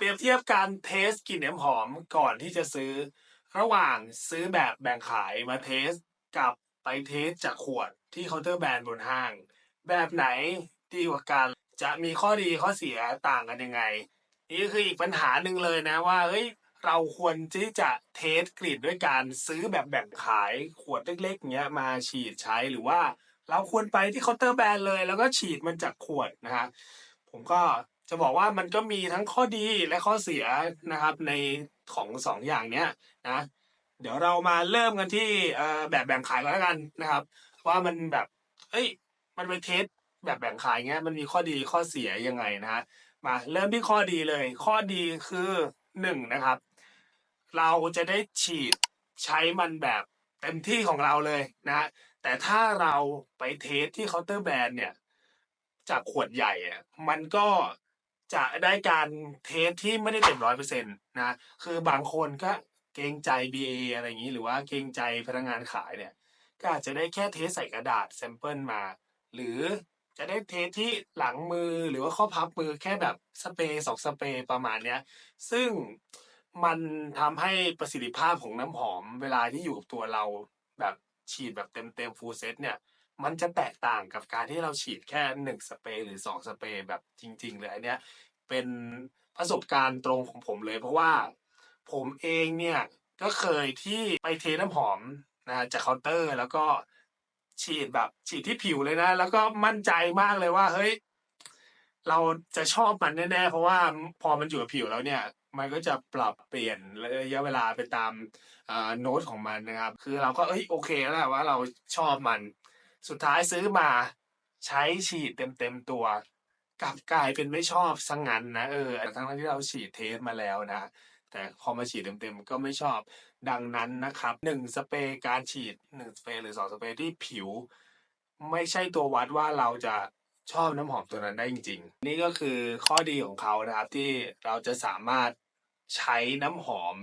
เปรียบเทียบการเทสกลิ่นน้ำหอมก่อนที่จะซื้อ ระหว่างซื้อแบบแบ่งขายมาเทสกับไปเทสจากขวดที่เคาน์เตอร์แบรนด์บนห้าง แบบไหนดีกว่ากันจะมีข้อดีข้อเสียต่างกันยังไง นี่คืออีกปัญหาหนึ่งเลยนะว่าเฮ้ยเราควรที่จะเทสกลิ่นด้วยการซื้อแบบแบ่งขายขวดเล็กๆเงี้ยมาฉีดใช้หรือว่า เราควรไปที่เคาน์เตอร์แบรนด์เลย แล้วก็ฉีดมันจากขวดนะฮะผมก็ จะบอกว่ามันก็มีทั้งข้อดีและข้อเสียนะครับในของสองอย่างเนี้ยนะเดี๋ยวเรามาเริ่มกันที่แบบแบ่งขายก่อนแล้วกันนะครับ ว่ามันแบบเอ้ยมันไปเทสแบบแบ่งขายเงี้ยมันมีข้อดีข้อเสียยังไงนะฮะมาเริ่มที่ข้อดีเลย ข้อดีคือหนึ่งนะครับ เราจะได้ฉีดใช้มันแบบเต็มที่ของเราเลยนะฮะแต่ถ้าเราไปเทสที่เคาน์เตอร์แบรนด์เนี่ย จากขวดใหญ่อะมันก็ จะได้การเทสที่ไม่ได้เต็มร้อยเปอร์เซ็นต์นะคือบางคนก็เกรงใจ BA อะไรอย่างนี้ หรือว่าเกรงใจพนักงานขายเนี่ยก็อาจจะได้แค่เทสใส่กระดาษแซมเปิลมา หรือจะได้เทสที่หลังมือหรือว่าข้อพับมือแค่แบบสเปรย์สองสเปรย์ประมาณเนี้ยซึ่งมันทำให้ประสิทธิภาพของน้ำหอมเวลาที่อยู่กับตัวเราแบบฉีดแบบเต็มเต็มฟูลเซตเนี่ย มันจะแตกต่างกับการที่เราฉีดแค่หนึ่งสเปรย์หรือสองสเปรย์แบบจริง ๆ เลยอันเนี้ยเป็นประสบการณ์ตรงของผมเลย เพราะว่าผมเองเนี่ยก็เคยที่ไปเทน้ำหอมนะจากเคาน์เตอร์แล้วก็ฉีดแบบฉีดที่ผิวเลยนะ แล้วก็มั่นใจมากเลยว่า เฮ้ย เราจะชอบมันแน่ๆ เพราะว่าพอมันอยู่กับผิวแล้วเนี่ย มันก็จะปรับเปลี่ยนระยะเวลาไปตามโน้ตของมันนะครับ คือเราก็เอ้ยโอเคแล้วว่าเราชอบมัน สุดท้ายซื้อมาใช้ฉีดเต็มๆตัวกลับกลายเป็นไม่ชอบสังงั้นนะเออทั้งที่เราฉีดเทสมาแล้วนะ แต่พอมาฉีดเต็มๆก็ไม่ชอบดังนั้นนะครับหนึ่งสเปรย์การฉีดหนึ่งสเปรย์หรือสองสเปรย์ที่ผิว ไม่ใช่ตัววัดว่าเราจะชอบน้ำหอมตัวนั้นได้จริง ๆ นี่ก็คือข้อดีของเขานะครับที่เราจะสามารถใช้น้ำหอม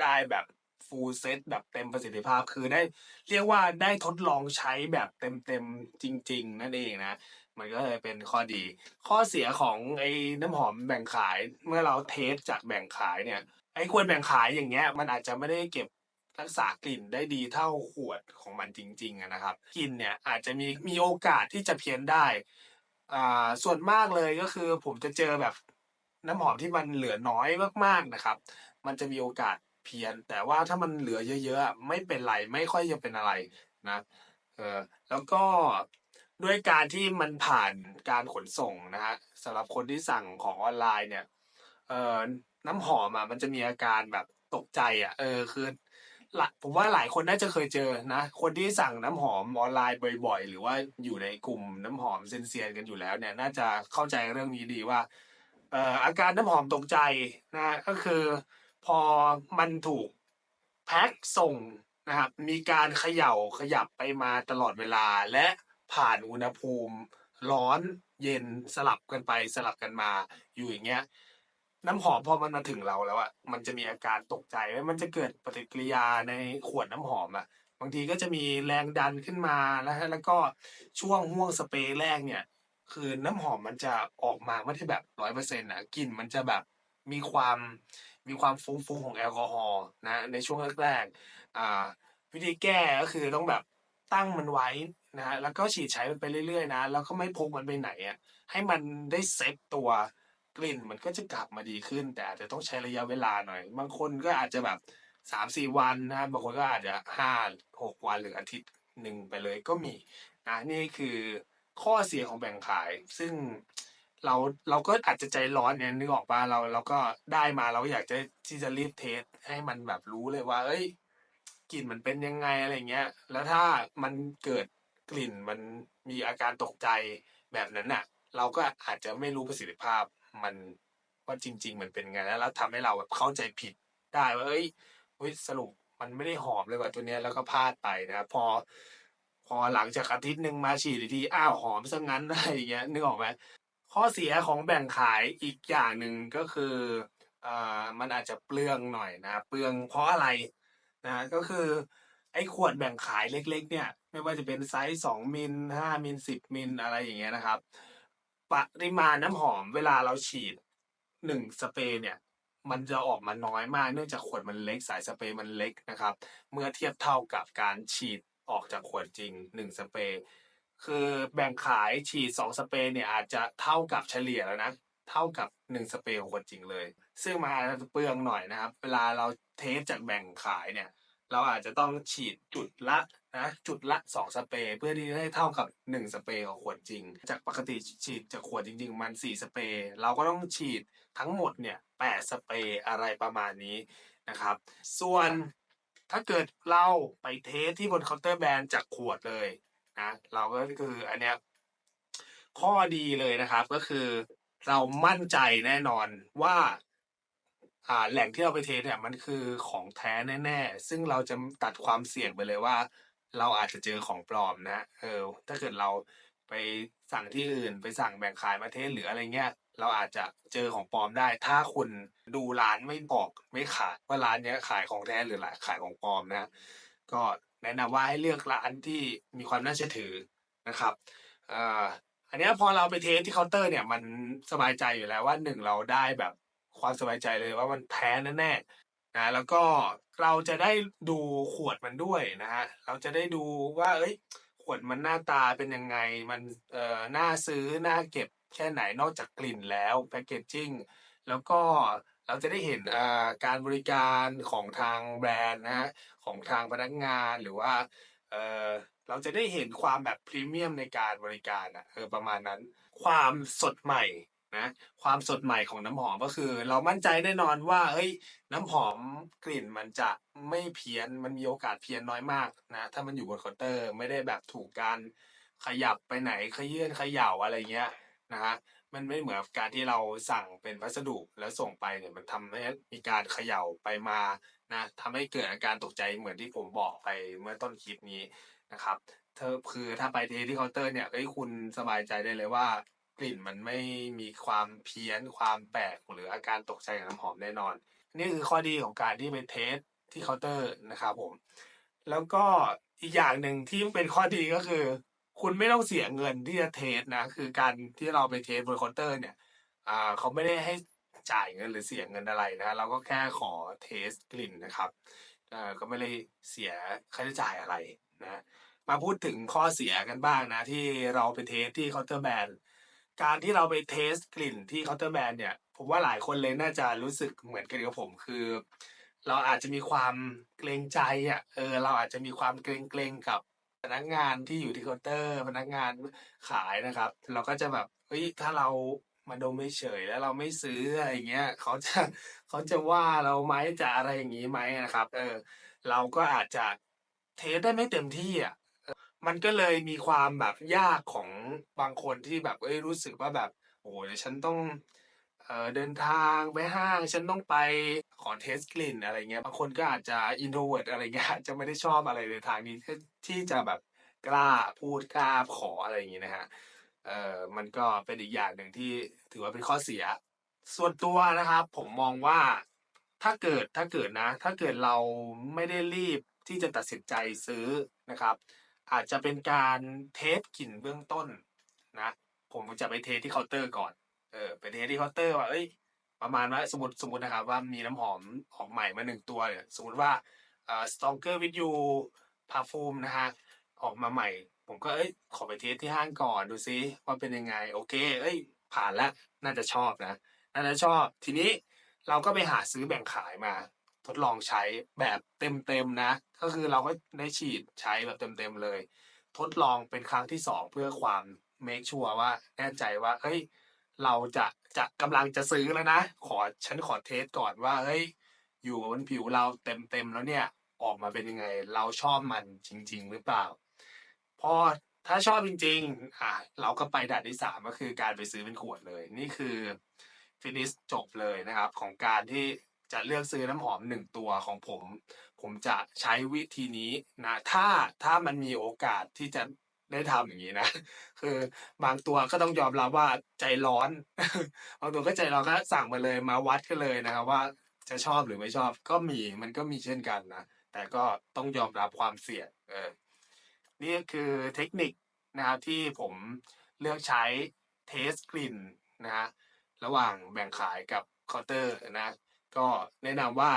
ได้แบบ ฟูลเซตแบบเต็มประสิทธิภาพ คือได้เรียกว่าได้ทดลองใช้แบบเต็มๆจริง ๆ นั่นเองนะ มันก็เลยเป็นข้อดี ข้อเสียของไอ้น้ำหอมแบ่งขายเมื่อเราเทสจากแบ่งขายเนี่ยไอ้ควรแบ่งขายอย่างเงี้ยมันอาจจะไม่ได้เก็บรักษากลิ่นได้ดีเท่าขวดของมันจริงๆนะครับกลิ่นเนี่ยอาจจะมีมีโอกาสที่จะเพี้ยนได้อ่าส่วนมากเลยก็คือผมจะเจอแบบน้ำหอมที่มันเหลือน้อยมากๆนะครับ มันจะมีโอกาส เพี้ยน แต่ว่าถ้ามันเหลือเยอะๆไม่เป็นไรไม่ค่อยจะเป็นอะไรนะเออแล้วก็ด้วยการที่มันผ่านการขนส่งนะฮะสำหรับคนที่สั่งของออนไลน์เนี่ยเออน้ำหอมอะมันจะมีอาการแบบตกใจอะเออคือผมว่าหลายคนน่าจะเคยเจอนะ คนที่สั่งน้ำหอมออนไลน์บ่อยๆ หรือว่าอยู่ในกลุ่มน้ำหอมเซนเซียนกันอยู่แล้วเนี่ย น่าจะเข้าใจเรื่องนี้ดีว่าเอ่ออาการน้ำหอมตกใจนะก็คือ พอมันถูกแพ็คส่งนะครับ มีการเขย่าขยับไปมาตลอดเวลา และผ่านอุณหภูมิร้อนเย็นสลับกันไปสลับกันมาอยู่อย่างเงี้ย น้ำหอมพอมันมาถึงเราแล้วอะมันจะมีอาการตกใจมันจะเกิดปฏิกิริยาในขวดน้ำหอมอะบางทีก็จะมีแรงดันขึ้นมาแล้วแล้วก็ช่วงห่วงสเปรย์แรกเนี่ย คือน้ำหอมมันจะออกมาไม่ได้แบบร้อยเปอร์เซ็นต์อะกลิ่นมันจะแบบ มีความมีความฟุ้งๆของแอลกอฮอล์นะในช่วงแรกๆอ่าวิธีแก้ก็คือต้องแบบตั้งมันไว้นะฮะแล้วก็ฉีดใช้มันไปเรื่อยๆนะ แล้วก็ไม่พกมันไปไหนอะให้มันได้เซ็ตตัวกลิ่นมันก็จะกลับมาดีขึ้น แต่อาจจะต้องใช้ระยะเวลาหน่อย บางคนก็อาจจะแบบสามสี่วันนะบางคนก็อาจจะห้าหกวันหรืออาทิตย์หนึ่งไปเลยก็มีนะนี่คือข้อเสียของแบ่งขาย ซึ่ง เราเราก็อาจจะใจร้อนเนี่ยนึกออกปะเราเราก็ได้มาเราก็อยากจะที่จะรีบเทสให้มันแบบรู้เลยว่า เอ้ยกลิ่นมันเป็นยังไงอะไรเงี้ย แล้วถ้ามันเกิดกลิ่นมันมีอาการตกใจแบบนั้นน่ะ เราก็อาจจะไม่รู้ประสิทธิภาพมันว่าจริง ๆ มันเป็นไงแล้วแล้วทำให้เราแบบเข้าใจผิดได้ว่าเอ้ยสรุปมันไม่ได้หอมเลยว่าตัวเนี้ยแล้วก็พลาดไปนะครับพอ พอหลังจากอาทิตย์หนึ่งมาฉีดอีกทีอ้าวหอมซะงั้นอะไรอย่างเงี้ยนึกออกไหม ข้อเสียของแบ่งขายอีกอย่างหนึ่งก็คืออ่ามันอาจจะเปลืองหน่อยนะเปลืองเพราะอะไรนะก็คือไอ้ขวดแบ่งขายเล็ก ๆ เนี่ย ไม่ว่าจะเป็นไซส์สองมิลห้ามิลสิบมิลอะไรอย่างเงี้ยนะครับ ปริมาณน้ำหอมเวลาเราฉีดหนึ่งสเปรย์เนี่ย มันจะออกมาน้อยมากเนื่องจากขวดมันเล็กสายสเปรย์มันเล็กนะครับ เมื่อเทียบเท่ากับการฉีดออกจากขวดจริงหนึ่งสเปรย์ คือแบ่งขายฉีดสองสเปรย์เนี่ยอาจจะเท่ากับเฉลี่ยแล้วนะ เท่ากับหนึ่งสเปรย์ของขวดจริงเลย ซึ่งมันอาจจะเปลืองหน่อยนะครับ เวลาเราเทสจากแบ่งขายเนี่ย เราอาจจะต้องฉีดจุดละนะจุดละสองสเปรย์เพื่อที่จะให้เท่ากับหนึ่งสเปรย์ของขวดจริง จากปกติฉีดจากขวดจริง ๆ มันสี่สเปรย์เราก็ต้องฉีดทั้งหมดเนี่ยแปดสเปรย์อะไรประมาณนี้นะครับ ส่วนถ้าเกิดเราไปเทสที่บนเคาน์เตอร์แบรนด์จากขวดเลย นะเราก็คือ อันเนี้ยข้อดีเลยนะครับ ก็คือเรามั่นใจแน่นอนว่าอ่าแหล่งที่เราไปเทสเนี่ยมันคือของแท้แน่ๆ ซึ่งเราจะตัดความเสี่ยงไปเลยว่า เราอาจจะเจอของปลอมนะเออถ้าเกิดเราไปสั่งที่อื่น ไปสั่งแบ่งขายมาเทสหรืออะไรเงี้ยเราอาจจะเจอของปลอมได้ ถ้าคุณดูร้านไม่บอกไม่ขายว่าร้านเนี้ยขายของแท้หรือขายของปลอมนะ ก็แนะนำว่าให้เลือกร้านที่มีความน่าเชื่อถือนะครับอันนี้พอเราไปเทสที่เคาน์เตอร์เนี่ยมันสบายใจอยู่แล้วว่าหนึ่งเราได้แบบความสบายใจเลยว่ามันแท้แน่ๆนะแล้วก็เราจะได้ดูขวดมันด้วยนะฮะเราจะได้ดูว่า เอ้ย ขวดมันหน้าตาเป็นยังไงมันเอ่อน่าซื้อน่าเก็บแค่ไหนนอกจากกลิ่นแล้วแพคเกจจิ้งแล้วก็ เราจะได้เห็นการบริการของทางแบรนด์นะฮะของทางพนักงานหรือว่าเเราจะได้เห็นความแบบพรีเมียมในการบริการอะเออประมาณนั้น ความสดใหม่นะความสดใหม่ของน้ำหอมก็คือ เรามั่นใจแน่นอนว่าเฮ้ย น้ำหอมกลิ่นมันจะไม่เพี้ยนมันมีโอกาสเพี้ยนน้อยมากนะถ้ามันอยู่บนเคาน์เตอร์ ไม่ได้แบบถูกการขยับไปไหนขยื่นขย่าอะไรเงี้ยนะฮะ มันไม่เหมือนกับการที่เราสั่งเป็นพัสดุแล้วส่งไปเนี่ยมันทำให้มีการเขย่าไปมานะทำให้เกิดอาการตกใจเหมือนที่ผมบอกไปเมื่อต้นคลิปนี้นะครับเธอคือถ้าไปเทที่เคาน์เตอร์เนี่ยเอ้คุณสบายใจได้เลยว่ากลิ่นมันไม่มีความเพี้ยนความแปลกหรืออาการตกใจกับน้ำหอมแน่นอน นี่คือข้อดีของการที่ไปเทสที่เคาน์เตอร์นะครับผม แล้วก็อีกอย่างหนึ่งที่เป็นข้อดีก็คือ คุณไม่ต้องเสียเงินที่จะเทสนะ คือการที่เราไปเทสบนเคาน์เตอร์เนี่ยอ่าเขาไม่ได้ให้จ่ายเงินหรือเสียเงินอะไรนะ เราก็แค่ขอเทสกลิ่นนะครับเอ่อก็ไม่ได้เสียค่าใช้จ่ายอะไรนะ มาพูดถึงข้อเสียกันบ้างนะ ที่เราไปเทสที่เคาน์เตอร์แบรนด์การที่เราไปเทสกลิ่นที่เคาน์เตอร์แบรนด์เนี่ย ผมว่าหลายคนเลยน่าจะรู้สึกเหมือนกันกับผมคือ เราอาจจะมีความเกรงใจอะเออเราอาจจะมีความเกรงเกรงกับ พนักงานที่อยู่ที่เคาน์เตอร์ พนักงานขายนะครับ เราก็จะแบบเฮ้ยถ้าเรามาดมไม่เฉยแล้วเราไม่ซื้ออะไรเงี้ยเขาจะเขาจะว่าเราไหมจะอะไรอย่างนี้ไหมนะครับ เออ เราก็อาจจะเทสได้ไม่เต็มที่อะมันก็เลยมีความแบบยากของบางคนที่แบบเอ้ยรู้สึกว่าแบบ โอ้ยฉันต้อง เออเดินทางไปห้างฉันต้องไปขอเทสกลิ่นอะไรเงี้ยบางคนก็อาจจะอินโทรเวิร์ดอะไรเงี้ยจะไม่ได้ชอบอะไรในทางนี้ที่ที่จะแบบกล้าพูดกล้าขออะไรอย่างงี้นะฮะเอ่อมันก็เป็นอีกอย่างหนึ่งที่ถือว่าเป็นข้อเสีย ส่วนตัวนะครับ ผมมองว่าถ้าเกิดถ้าเกิดนะ ถ้าเกิดเราไม่ได้รีบที่จะตัดสินใจซื้อนะครับ อาจจะเป็นการเทสกลิ่นเบื้องต้นนะ ผมจะไปเทสที่เคาน์เตอร์ก่อน ออไปเทสที่เคาน์เตอร์ว่าเอ้ยประมาณว่าสมมติสมมตินะครับว่ามีน้ำหอมออกใหม่มาหนึ่งตัวเนี่ยสมมติว่าเอ่อ stronger with you perfume นะฮะออกมาใหม่ ผมก็เอ้ยขอไปเทสที่ห้างก่อนดูซิว่าเป็นยังไง โอเค เอ้ย ผ่านแล้วน่าจะชอบนะน่าจะชอบทีนี้เราก็ไปหาซื้อแบ่งขายมา ทดลองใช้แบบเต็มๆนะ ก็คือเราก็ได้ฉีดใช้แบบเต็มๆเลย ทดลองเป็นครั้งที่สองเพื่อความเมคชัวร์ว่าแน่ใจว่าเฮ้ย เราจะจะกำลังจะซื้อแล้วนะ ขอฉันขอเทสก่อนว่าเฮ้ยอยู่บนผิวเราเต็มๆแล้วเนี่ย ออกมาเป็นยังไง เราชอบมันจริง ๆ หรือเปล่า พอถ้าชอบจริงๆอะเราก็ไปด่านที่สามก็คือการไปซื้อเป็นขวดเลย นี่คือฟินิชจบเลยนะครับ ของการที่จะเลือกซื้อน้ำหอมหนึ่งตัวของผม ผมจะใช้วิธีนี้นะถ้าถ้ามันมีโอกาสที่จะ ได้ทำอย่างนี้นะ คือบางตัวก็ต้องยอมรับว่าใจร้อน บางตัวก็ใจร้อนก็สั่งมาเลยมาวัดกันเลยนะครับว่าจะชอบหรือไม่ชอบก็มีมันก็มีเช่นกันนะ แต่ก็ต้องยอมรับความเสี่ยงเออนี่ก็คือเทคนิคนะครับที่ผมเลือกใช้เทสกลิ่นนะฮะระหว่างแบ่งขายกับเคาน์เตอร์นะ ก็แนะนำว่า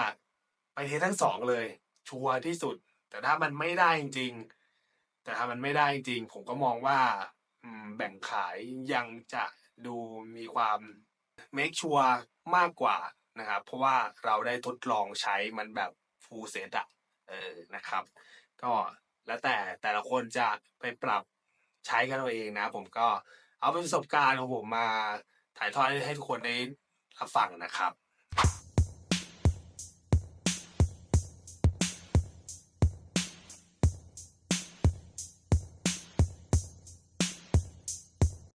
ไปเทสทั้งสองเลย ชัวร์ที่สุด แต่ถ้ามันไม่ได้จริงๆ แต่ถ้ามันไม่ได้จริงๆผมก็มองว่าแบ่งขายยังจะดูมีความ make sure มากกว่านะครับ เพราะว่าเราได้ทดลองใช้มันแบบ full set อะเออนะครับ ก็แล้วแต่แต่ละคนจะไปปรับใช้กันเอาเองนะ ผมก็เอาเป็นประสบการณ์ของผมมาถ่ายทอดให้ทุกคนได้รับฟังนะครับ